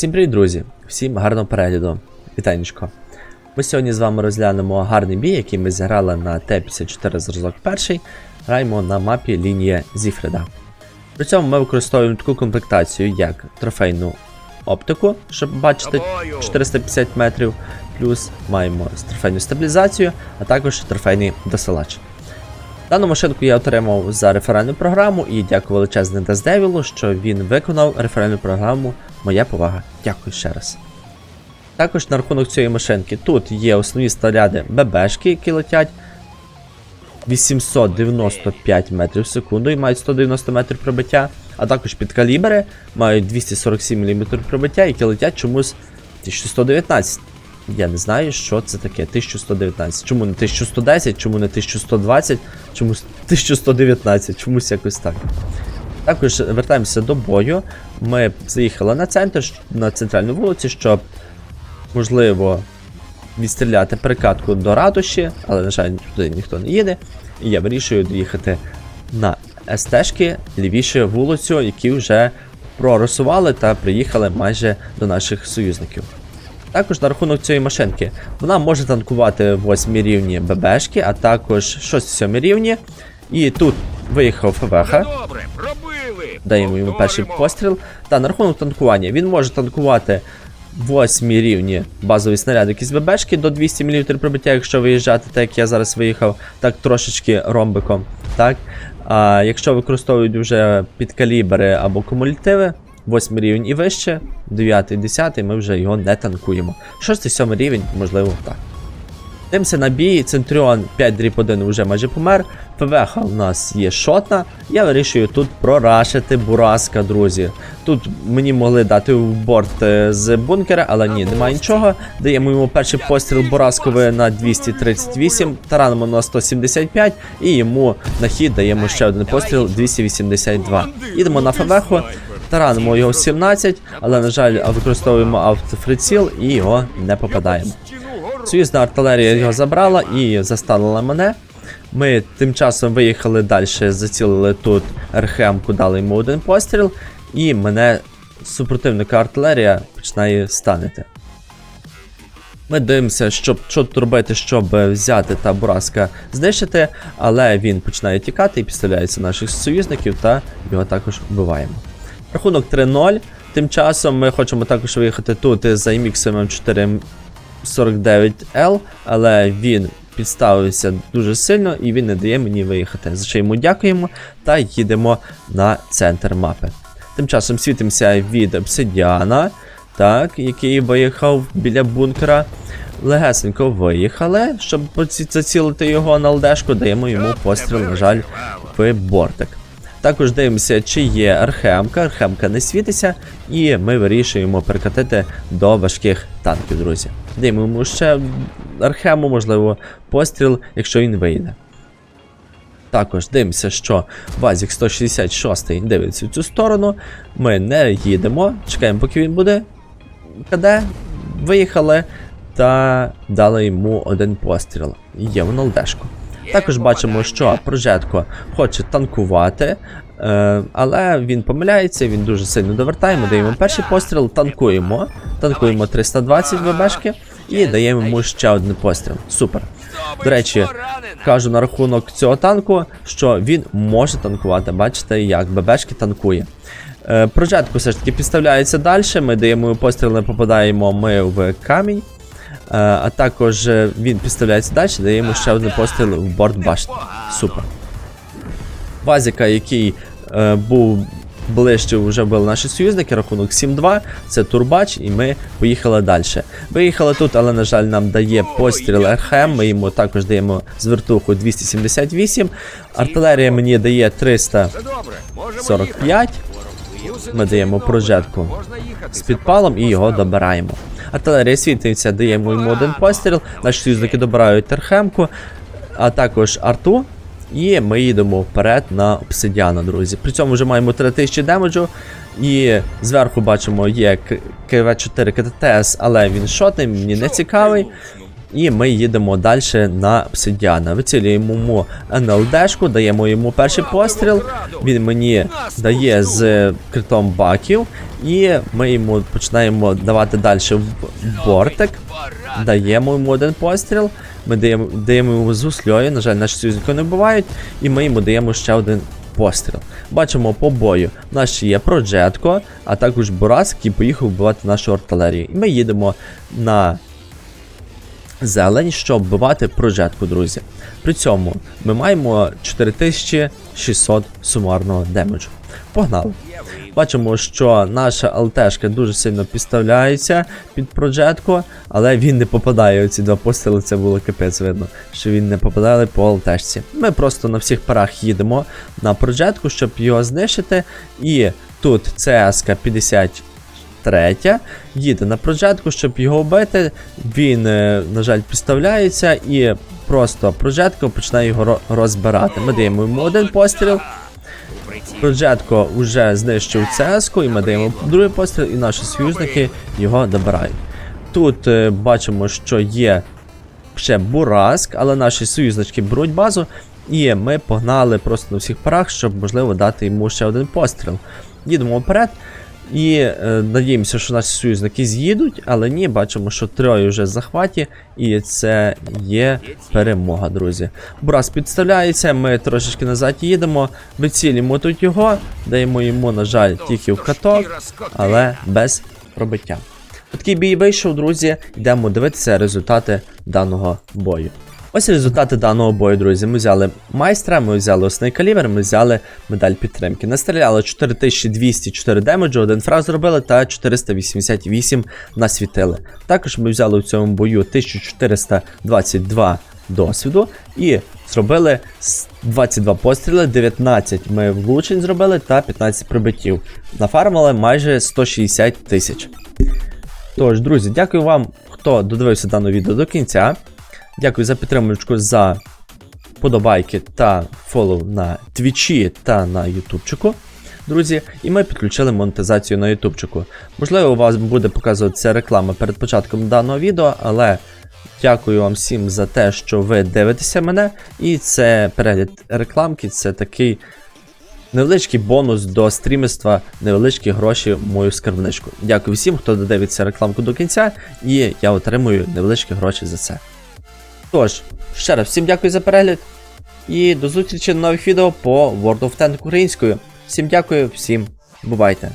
Всім привіт, друзі! Всім гарного перегляду. Вітанечко. Ми сьогодні з вами розглянемо гарний бій, який ми зіграли на Т-54 зразок перший. Граємо на мапі лінія Зіфреда. При цьому ми використовуємо таку комплектацію, як трофейну оптику, щоб бачити 450 метрів, плюс маємо трофейну стабілізацію, а також трофейний досилач. Дану машинку я отримав за реферальну програму і дякую величезне Дездевілу, що він виконав реферальну програму. Моя повага. Дякую ще раз. Також на рахунок цієї машинки тут є основні снаряди ББшки, які летять 895 метрів в секунду і мають 190 метрів пробиття, а також підкалібри мають 247 мм пробиття, які летять чомусь 1119. Я не знаю, що це таке. 1119. Чому не 1110, чому не 1120, чому 1119, чомусь якось так. Також вертаємося до бою. Ми заїхали на центр, на центральну вулицю, щоб, можливо, відстріляти перекатку до ратуші, але, на жаль, туди ніхто не їде. І я вирішую доїхати на СТшки лівіше вулицю, які вже прорисували та приїхали майже до наших союзників. Також на рахунок цієї машинки. Вона може танкувати 8 рівні ББшки, а також 6-7 рівні. І тут виїхав ФВХ. Добре. Даємо йому перший постріл. Та на рахунок танкування. Він може танкувати 8 рівні базові снаряди якісь ББшки до 200 мм пробиття, якщо виїжджати, так як я зараз виїхав, так трошечки ромбиком. Так? А якщо використовують вже підкалібри або кумулятиви, 8 рівень і вище, 9 10 ми вже його не танкуємо. 6-7 рівень, можливо, так. Дивимося на бій, Центріон 5 дріб 1 вже майже помер. ПВХ у нас є шотна. Я вирішую тут прорашити Бураска, друзі. Тут мені могли дати в борт е, з бункера, але ні, немає нічого. Даємо йому перший постріл Бурасковий на 238, таранимо на 175 і йому на хід даємо ще один постріл 282. Їдемо на ФВХ, таранимо його 17, але, на жаль, використовуємо автофриціл і його не попадаємо. Союзна артилерія його забрала і застанула мене. Ми тим часом виїхали далі, зацілили тут РХМ-ку, дали йому один постріл, і мене супротивника артилерія починає станити. Ми дивимося, щоб, що тут робити, щоб взяти та Бураска знищити, але він починає тікати і підставляється наших союзників, та його також вбиваємо. Рахунок 3-0. Тим часом ми хочемо також виїхати тут за MX 4 49L, але він підставився дуже сильно і він не дає мені виїхати. За що йому дякуємо та їдемо на центр мапи. Тим часом світимося від обсидіана, так, який виїхав біля бункера. Легесенько виїхали, щоб зацілити його на ЛДшку, даємо йому постріл, на жаль, в бортик. Також дивимося, чи є архемка. Архемка не світиться, і ми вирішуємо перекатити до важких танків, друзі. Йому ще архему, можливо, постріл, якщо він вийде. Також дивимося, що Вазік 166 дивиться в цю сторону. Ми не їдемо, чекаємо, поки він буде. КД, виїхали та дали йому один постріл. Є воно лдешко. Також бачимо, що Прожетко хоче танкувати, але він помиляється, він дуже сильно довертає. Ми даємо перший постріл, танкуємо. Танкуємо 320 ВБшки і даємо йому ще один постріл. Супер. До речі, кажу на рахунок цього танку, що він може танкувати. Бачите, як ББшки танкує. Е, Прожетку все ж таки підставляється далі. Ми даємо постріл, не попадаємо ми в камінь. Е, А також е, він підставляється далі, даємо ще один постріл в борт башти. Супер. Вазіка, який е, був ближче, вже були наші союзники, рахунок 7-2, це турбач, і ми поїхали далі. Виїхали тут, але, на жаль, нам дає постріл РХМ, ми йому також даємо з вертуху 278. Артилерія мені дає 345. Все добре, можемо їхати. Ми даємо прожетку з підпалом і його добираємо. Артилерія світиться, даємо йому один постріл, наші союзники добирають терхемку, а також арту. І ми їдемо вперед на обсидіана, друзі. При цьому вже маємо 3000 демеджу. І зверху бачимо є КВ4 КТТС, але він шотний, мені не цікавий. І ми їдемо далі на обсидіана. Вицілюємо йому НЛДшку, даємо йому перший постріл. Він мені дає з критом баків. І ми йому починаємо давати далі в бортик. Даємо йому один постріл. Ми даємо, даємо йому з гусльою, На жаль, наші союзники не бувають, І ми йому даємо ще один постріл. Бачимо по бою. У нас ще є Проджетко, а також Бурас, який поїхав вбивати нашу артилерію. І ми їдемо на зелень, щоб вбивати прожетку, друзі. При цьому ми маємо 4600 сумарного демеджу. Погнали. Бачимо, що наша ЛТшка дуже сильно підставляється під проджетку, але він не попадає. Оці два постріли, це було капець видно, що він не попадає по ЛТшці. Ми просто на всіх парах їдемо на проджетку, щоб його знищити. І тут ЦСК 50 третя, їде на проджетку, щоб його вбити. Він, е, на жаль, підставляється і просто проджетка починає його розбирати. Ми даємо йому один постріл. Проджетко вже знищив ЦСК, і ми даємо другий постріл, і наші союзники його добирають. Тут е, бачимо, що є ще Бураск, але наші союзнички беруть базу, і ми погнали просто на всіх парах, щоб можливо дати йому ще один постріл. Їдемо вперед. І е, надіємося, що наші союзники з'їдуть, але ні, бачимо, що троє вже в захваті, і це є перемога, друзі. Бурас підставляється, ми трошечки назад їдемо, вицілюємо тут його, даємо йому, на жаль, тільки в каток, але без пробиття. Такий бій вийшов, друзі. Йдемо дивитися результати даного бою. Ось результати даного бою, друзі. Ми взяли майстра, ми взяли основний калібр, ми взяли медаль підтримки. Настріляли 4204 демеджу, один фраг зробили та 488 насвітили. Також ми взяли в цьому бою 1422 досвіду і зробили 22 постріли, 19 ми влучень зробили та 15 прибиттів. Нафармили майже 160 тисяч. Тож, друзі, дякую вам, хто додивився дане відео до кінця. Дякую за підтримку, за подобайки та фоллоу на Твічі та на Ютубчику. Друзі, і ми підключили монетизацію на Ютубчику. Можливо, у вас буде показуватися реклама перед початком даного відео, але дякую вам всім за те, що ви дивитеся мене. І це перегляд рекламки, це такий невеличкий бонус до стрімерства, невеличкі гроші в мою скарбничку. Дякую всім, хто додивиться рекламку до кінця, і я отримую невеличкі гроші за це. Тож, ще раз всім дякую за перегляд. І до зустрічі на нових відео по World of Tank українською. Всім дякую, всім бувайте.